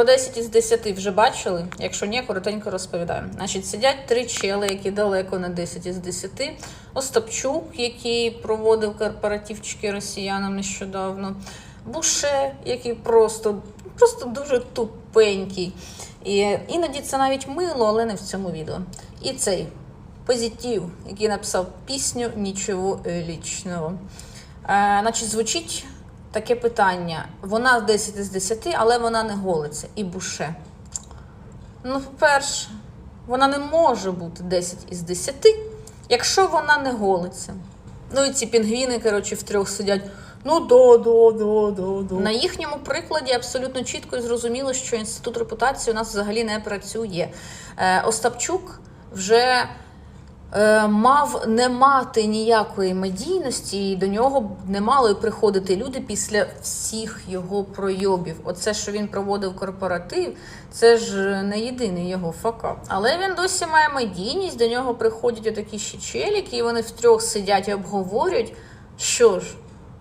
Про 10 із 10 вже бачили. Якщо ні, коротенько розповідаю. Значить, сидять три чели, які далеко не 10 із 10. Остапчук, який проводив корпоративчики росіянам нещодавно. Буше, який просто, просто дуже тупенький. І іноді це навіть мило, але не в цьому відео. І цей позитив, який написав пісню Нічого лічного. Е, значить, звучить таке питання. Вона 10 із 10, але вона не голиться. І буше. Ну, по-перше, вона не може бути 10 із 10, якщо вона не голиться. Ну і ці пінгвіни, коротше, в трьох сидять. Ну, до, до, до, до, до. На їхньому прикладі абсолютно чітко і зрозуміло, що інститут репутації у нас взагалі не працює. Е, Остапчук вже мав не мати ніякої медійності, і до нього не мали приходити люди після всіх його пройобів. Оце, що він проводив корпоратив, це ж не єдиний його факап. Але він досі має медійність, до нього приходять отакі ще челіки, і вони втрьох сидять і обговорюють, що ж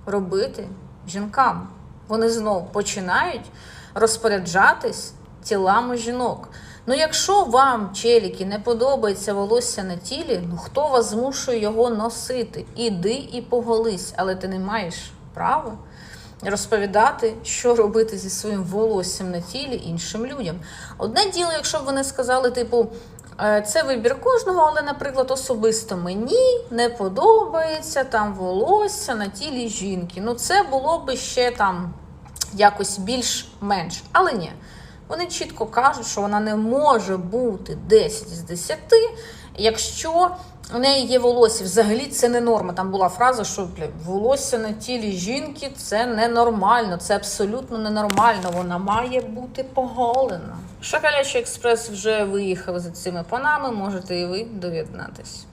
робити жінкам. Вони знов починають розпоряджатись тілами жінок. Ну, якщо вам, челіки, не подобається волосся на тілі, ну хто вас змушує його носити? Іди і поголись, але ти не маєш права розповідати, що робити зі своїм волоссям на тілі іншим людям. Одне діло, якщо б вони сказали, типу. «Е, Це вибір кожного, але, наприклад, особисто мені не подобається там волосся на тілі жінки. Ну, це було би ще там якось більш-менш. Але ні. Вони чітко кажуть, що вона не може бути 10 з 10, якщо у неї є волосся. Взагалі це не норма. Там була фраза, що волосся на тілі жінки це ненормально, це абсолютно ненормально. Вона має бути поголена. Шоколячий експрес вже виїхав за цими панами, можете і ви доєднатись.